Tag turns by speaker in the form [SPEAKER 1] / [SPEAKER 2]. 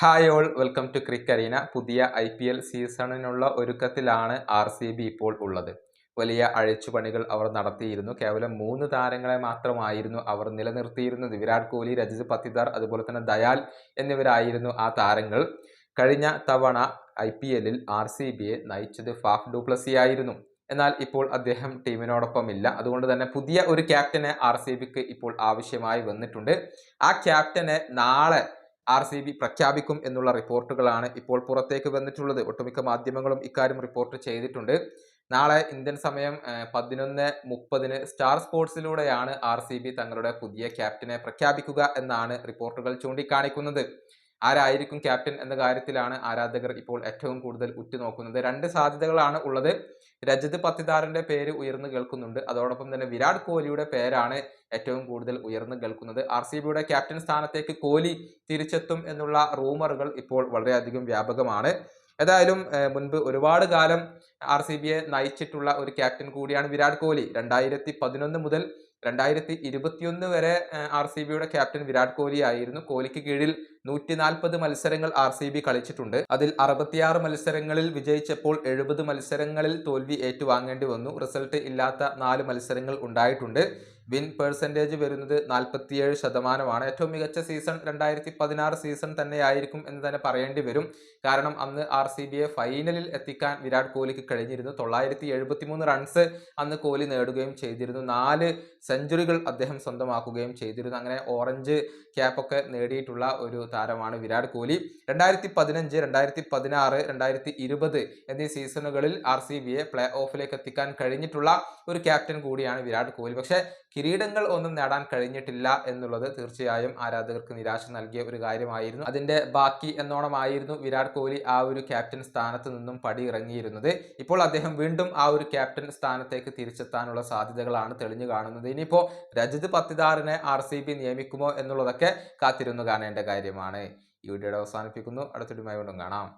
[SPEAKER 1] Hi all welcome to Crickarena പുതിയ I P L സീസണിനുള്ള ഒരുക്കത്തിലാണ് R C B ഇപ്പോൾ ഉള്ളത്. വലിയ അഴിച്ചുപണികൾ അവർ നടത്തിയിരുന്നു. കേവലം മൂന്ന് താരങ്ങളെ മാത്രമായിരുന്നു അവർ നിലനിർത്തിയിരുന്നത്. വിരാട് കോഹ്ലി രജിത് പത്തിദാർ അതുപോലെ തന്നെ ദയാൽ എന്നിവരായിരുന്നു ആ താരങ്ങൾ. കഴിഞ്ഞ തവണ ഐ പി എല്ലിൽ ആർ സി ബിയെ നയിച്ചത് ഫാഫ് ഡുപ്ലസി ആയിരുന്നു. എന്നാൽ ഇപ്പോൾ അദ്ദേഹം ടീമിനോടൊപ്പം ഇല്ല അതുകൊണ്ട് തന്നെ പുതിയ ഒരു ക്യാപ്റ്റനെ ആർ സി ബിക്ക് ഇപ്പോൾ ആവശ്യമായി വന്നിട്ടുണ്ട്. ആ ക്യാപ്റ്റനെ നാളെ ആർ സി ബി പ്രഖ്യാപിക്കും എന്നുള്ള റിപ്പോർട്ടുകളാണ് ഇപ്പോൾ പുറത്തേക്ക് വന്നിട്ടുള്ളത്. ഒട്ടുമിക്ക മാധ്യമങ്ങളും ഇക്കാര്യം റിപ്പോർട്ട് ചെയ്തിട്ടുണ്ട്. നാളെ ഇന്ത്യൻ സമയം പതിനൊന്ന് മുപ്പതിന് സ്റ്റാർ സ്പോർട്സിലൂടെയാണ് ആർ സി ബി തങ്ങളുടെ പുതിയ ക്യാപ്റ്റനെ പ്രഖ്യാപിക്കുക എന്നാണ് റിപ്പോർട്ടുകൾ ചൂണ്ടിക്കാണിക്കുന്നത്. ആരായിരിക്കും ക്യാപ്റ്റൻ എന്ന കാര്യത്തിലാണ് ആരാധകർ ഇപ്പോൾ ഏറ്റവും കൂടുതൽ ഉറ്റുനോക്കുന്നത്. രണ്ട് സാധ്യതകളാണ് ഉള്ളത്. രജത് പത്തിദാറിന്റെ പേര് ഉയർന്നു കേൾക്കുന്നുണ്ട്. അതോടൊപ്പം തന്നെ വിരാട് കോഹ്ലിയുടെ പേരാണ് ഏറ്റവും കൂടുതൽ ഉയർന്നു കേൾക്കുന്നത്. ആർ സി ബിയുടെ ക്യാപ്റ്റൻ സ്ഥാനത്തേക്ക് കോഹ്ലി തിരിച്ചെത്തും എന്നുള്ള റൂമറുകൾ ഇപ്പോൾ വളരെയധികം വ്യാപകമാണ്. ഏതായാലും മുൻപ് ഒരുപാട് കാലം ആർ സി ബിയെ നയിച്ചിട്ടുള്ള ഒരു ക്യാപ്റ്റൻ കൂടിയാണ് വിരാട് കോഹ്ലി. രണ്ടായിരത്തി പതിനൊന്ന് മുതൽ രണ്ടായിരത്തി ഇരുപത്തിയൊന്ന് വരെ ആർ സി ബിയുടെ ക്യാപ്റ്റൻ വിരാട് കോഹ്ലി ആയിരുന്നു. കോഹ്ലിക്ക് കീഴിൽ നൂറ്റി നാൽപ്പത് മത്സരങ്ങൾ ആർ സി ബി കളിച്ചിട്ടുണ്ട്. അതിൽ അറുപത്തിയാറ് മത്സരങ്ങളിൽ വിജയിച്ചപ്പോൾ എഴുപത് മത്സരങ്ങളിൽ തോൽവി ഏറ്റുവാങ്ങേണ്ടി വന്നു. റിസൾട്ട് ഇല്ലാത്ത നാല് മത്സരങ്ങൾ ഉണ്ടായിട്ടുണ്ട്. വിൻ പെർസെന്റേജ് വരുന്നത് നാൽപ്പത്തിയേഴ് ശതമാനമാണ്. ഏറ്റവും മികച്ച സീസൺ രണ്ടായിരത്തി പതിനാറ് സീസൺ തന്നെയായിരിക്കും എന്ന് തന്നെ പറയേണ്ടി വരും. കാരണം അന്ന് ആർ സി ബിയെ ഫൈനലിൽ എത്തിക്കാൻ വിരാട് കോഹ്ലിക്ക് കഴിഞ്ഞിരുന്നു. തൊള്ളായിരത്തി എഴുപത്തി മൂന്ന് റൺസ് അന്ന് കോഹ്ലി നേടുകയും ചെയ്തിരുന്നു. നാല് സെഞ്ചുറികൾ അദ്ദേഹം സ്വന്തമാക്കുകയും ചെയ്തിരുന്നു. അങ്ങനെ ഓറഞ്ച് ക്യാപ്പൊക്കെ നേടിയിട്ടുള്ള ഒരു താരമാണ് വിരാട് കോഹ്ലി. രണ്ടായിരത്തി പതിനഞ്ച് രണ്ടായിരത്തി പതിനാറ് രണ്ടായിരത്തി ഇരുപത് എന്നീ സീസണുകളിൽ ആർ സി ബിയെ പ്ലേ ഓഫിലേക്ക് എത്തിക്കാൻ കഴിഞ്ഞിട്ടുള്ള ഒരു ക്യാപ്റ്റൻ കൂടിയാണ് വിരാട് കോഹ്ലി. പക്ഷേ കിരീടങ്ങൾ ഒന്നും നേടാൻ കഴിഞ്ഞിട്ടില്ല എന്നുള്ളത് തീർച്ചയായും ആരാധകർക്ക് നിരാശ നൽകിയ ഒരു കാര്യമായിരുന്നു. അതിന്റെ ബാക്കി എന്നോണമായിരുന്നു വിരാട് കോഹ്ലി ആ ഒരു ക്യാപ്റ്റൻ സ്ഥാനത്ത് നിന്നും പടി ഇറങ്ങിയിരുന്നത് ഇപ്പോൾ അദ്ദേഹം വീണ്ടും ആ ഒരു ക്യാപ്റ്റൻ സ്ഥാനത്തേക്ക് തിരിച്ചെത്താനുള്ള സാധ്യതകളാണ് തെളിഞ്ഞു കാണുന്നത്. ഇനിയിപ്പോൾ രജത് പത്തിദാറിനെ ആർ സി ബി നിയമിക്കുമോ എന്നുള്ളതൊക്കെ കാത്തിരുന്നു കാണേണ്ട കാര്യമാണ്. ഈ വീഡിയോയുടെ അവസാനിപ്പിക്കുന്നു. അടുത്തൊരു വീണ്ടും കാണാം.